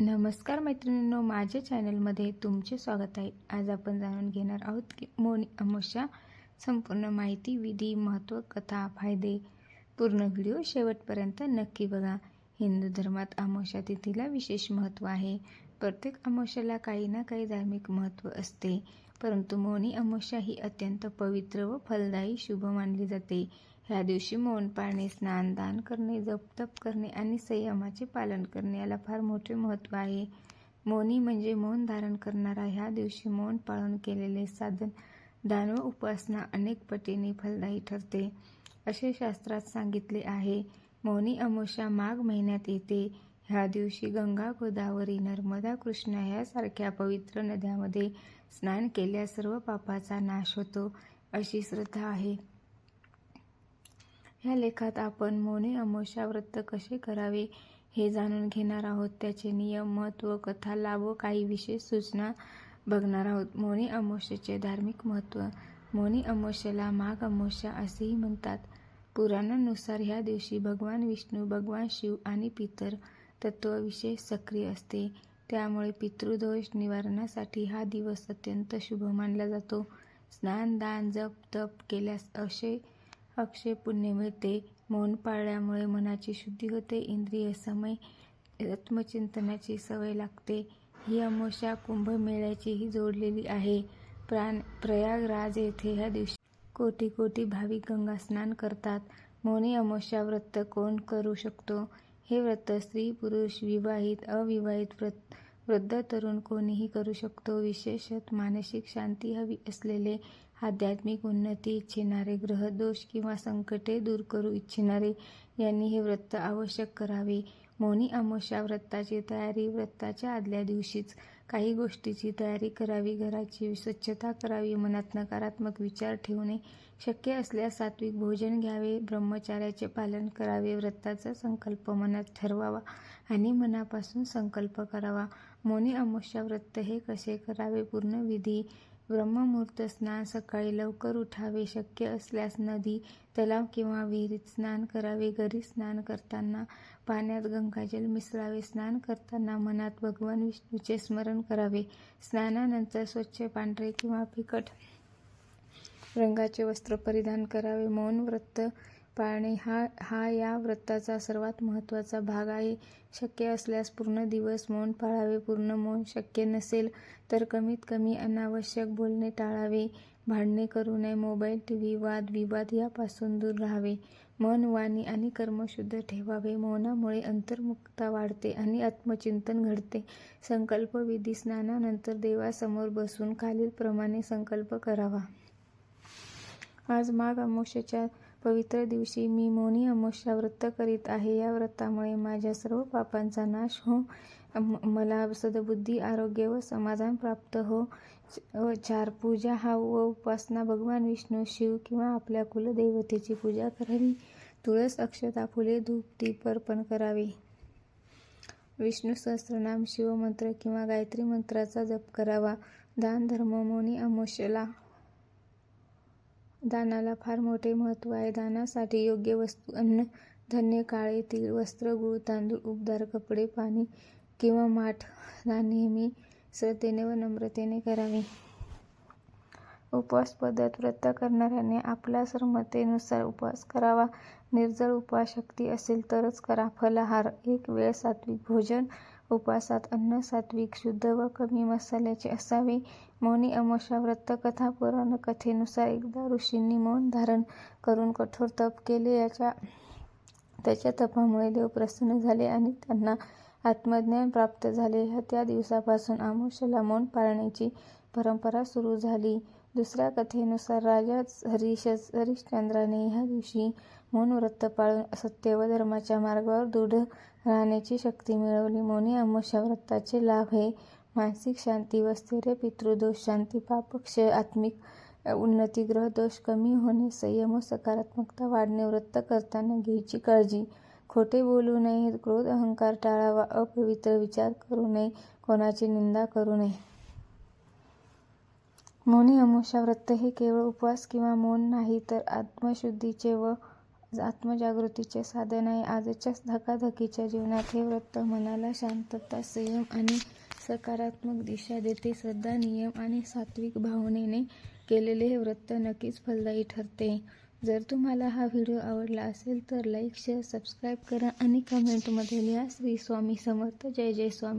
नमस्कार मैत्रिणींनो माझ्या चॅनलमध्ये तुमचे स्वागत आहे. आज आपण जाणून घेणार आहोत की मोनी अमावस्या संपूर्ण माहिती विधी महत्त्व कथा फायदे पूर्ण व्हिडिओ शेवटपर्यंत नक्की बघा. हिंदू धर्मात अमावस्या तिथीला विशेष महत्त्व आहे. प्रत्येक अमावस्याला काही ना काही धार्मिक महत्त्व असते परंतु मौनी अमावस्या ही अत्यंत पवित्र व फलदायी शुभ मानली जाते. ह्या दिवशी मौन पाळणे स्नानदान करणे जपतप करणे आणि संयमाचे पालन करणे याला फार मोठे महत्त्व आहे. मौनी म्हणजे मौन धारण करणारा ह्या दिवशी मौन पाळून केलेले साधन दान व उपासना अनेक पटीने फलदायी ठरते. असे शास्त्रात सांगितले आहे. मौनी अमोशा माघ महिन्यात येते. ह्या दिवशी गंगा गोदावरी नर्मदा कृष्णा यासारख्या पवित्र नद्यामध्ये स्नान केल्यास सर्व पापाचा नाश होतो अशी श्रद्धा आहे. ह्या लेखात आपण मौनी अमावस्या व्रत कसे करावे हे जाणून घेणार आहोत. त्याचे नियम महत्त्व कथा लाभ व काही विशेष सूचना बघणार आहोत. मौनी अमावस्येचे धार्मिक महत्त्व. मौनी अमावस्येला माघ अमावस्या असेही म्हणतात. पुराणानुसार ह्या दिवशी भगवान विष्णू भगवान शिव आणि पितर तत्व विशेष सक्रिय असते. त्यामुळे पितृदोष निवारणासाठी हा दिवस अत्यंत शुभ मानला जातो. स्नान दान जप तप केल्यास असे अक्षय पुण्य मिळते मौन पाळल्यामुळे मनाची शुद्धी होते इंद्रिय समय आत्मचिंतनाची सवय लागते. ही अमोशा कुंभमेळ्याचीही जोडलेली आहे. प्राण प्रयागराज येथे ह्या दिवशी कोटी कोटी भाविक गंगा स्नान करतात. मौनी अमोशा व्रत कोण करू शकतो? हे व्रत स्त्री पुरुष विवाहित अविवाहित व्रत वृद्ध तरुण कोणीही करू शकतो. विशेषत मानसिक शांती हवी असलेले आध्यात्मिक उन्नती इच्छिणारे ग्रहदोष किंवा संकटे दूर करू इच्छिणारे यांनी हे व्रत आवश्यक करावे. मौनी अमावस्या व्रताची तयारी व्रताच्या आदल्या दिवशीच काही गोष्टीची तयारी करावी. घराची स्वच्छता करावी. मनात नकारात्मक विचार ठेवणे शक्य असल्यास सात्विक भोजन घ्यावे. ब्रह्मचार्याचे पालन करावे. व्रताचा संकल्प मनात ठरवावा आणि मनापासून संकल्प करावा. मौनी अमावस्या व्रत हे कसे करावे? पूर्ण विधी ब्रह्ममुहूर्त स्नान सकाळी लवकर उठावे शक्य असल्यास नदी तलाव किंवा विहिरीत स्नान करावे. घरी स्नान करताना पाण्यात गंगाजल मिसळावे. स्नान करताना मनात भगवान विष्णूचे स्मरण करावे. स्नानानंतर स्वच्छ पांढरे किंवा फिकट रंगाचे वस्त्र परिधान करावे. मौन व्रत पाळणे हा हा या व्रताचा सर्वात महत्त्वाचा भाग आहे. शक्य असल्यास पूर्ण दिवस मौन पाळावे पूर्ण मौन शक्य नसेल तर कमीत कमी अनावश्यक बोलणे टाळावे भांडणे करू नये मोबाईल टी व्ही वाद विवाद यापासून दूर राहावे. मन वाणी आणि कर्मशुद्ध ठेवावे. मौनामुळे अंतर्मुक्ता वाढते आणि आत्मचिंतन घडते. संकल्प विधी स्नानानंतर देवासमोर बसून खालीलप्रमाणे संकल्प करावा. आज माघ अमावस्येच्या पवित्र दिवशी मी मौनी अमोशा व्रत करीत आहे. या व्रतामुळे माझ्या सर्व पापांचा नाश हो. मला सद्बुद्धी आरोग्य व समाधान प्राप्त हो. चार पूजा हा व उपासना भगवान विष्णू शिव किंवा आपल्या कुलदैवतेची पूजा करावी. तुळस अक्षता फुले धूप दीप अर्पण करावे. विष्णू सहस्रनाम शिवमंत्र किंवा गायत्री मंत्राचा जप करावा. दान धर्म मौनी अमावस्येला दानाला फार मोठे महत्त्व आहे. दानासाठी योग्य वस्तू अन्न धान्य काळे तीळ वस्त्र गूळ तांदूळ उबदार कपडे पाणी किंवा माठ दान नेहमी श्रद्धेने व नम्रतेने करावे. उपवास पद्धत व्रत करणाऱ्याने आपल्या सरमतेनुसार उपवास करावा. निर्जळ उपवास शक्ती असेल तरच करा. फलाहार एक वेळ सात्विक भोजन उपवासात अन्न सात्विक शुद्ध व कमी मसाल्याचे असावे. मौनी अमोशा व्रत कथा पुराण कथेनुसार एकदा ऋषींनी मौन धारण करून कठोर तप केले. याच्या त्याच्या तपामुळे देव प्रसन्न झाले आणि त्यांना आत्मज्ञान प्राप्त झाले. त्या दिवसापासून आमोशाला मौन पाळण्याची परंपरा सुरू झाली. दुसऱ्या कथेनुसार राजा हरिश हरिश्चंद्राने ह्या दिवशी मौन व्रत पाळून सत्य व धर्माच्या मार्गावर दृढ राहण्याची शक्ती मिळवली. मौनी अमावस्या व्रताचे लाभ हे मानसिक शांती व स्थैर्य पितृदोष शांती पापक्षय आत्मिक उन्नती ग्रहदोष कमी होणे संयम व सकारात्मकता वाढणे व्रत करताना घ्यायची काळजी. खोटे बोलू नये क्रोध अहंकार टाळावा अपवित्र विचार करू नये कोणाची निंदा करू नये. मौनी अमावस्या व्रत हे केवळ उपवास किंवा मौन नाही तर आत्मशुद्धीचे व आत्मजागृतीचे साधन आहे. आजच्या धकाधकीच्या जीवनात हे व्रत मनाला शांतता संयम आणि सकारात्मक दिशा देते. श्रद्धा नियम आणि सात्विक भावनेने केलेले हे व्रत नक्कीच फलदायी ठरते. जर तुम्हाला हा व्हिडिओ आवडला असेल तर लाईक शेअर सबस्क्राईब करा आणि कमेंटमध्ये लिहा श्री स्वामी समर्थ. जय जय स्वामी.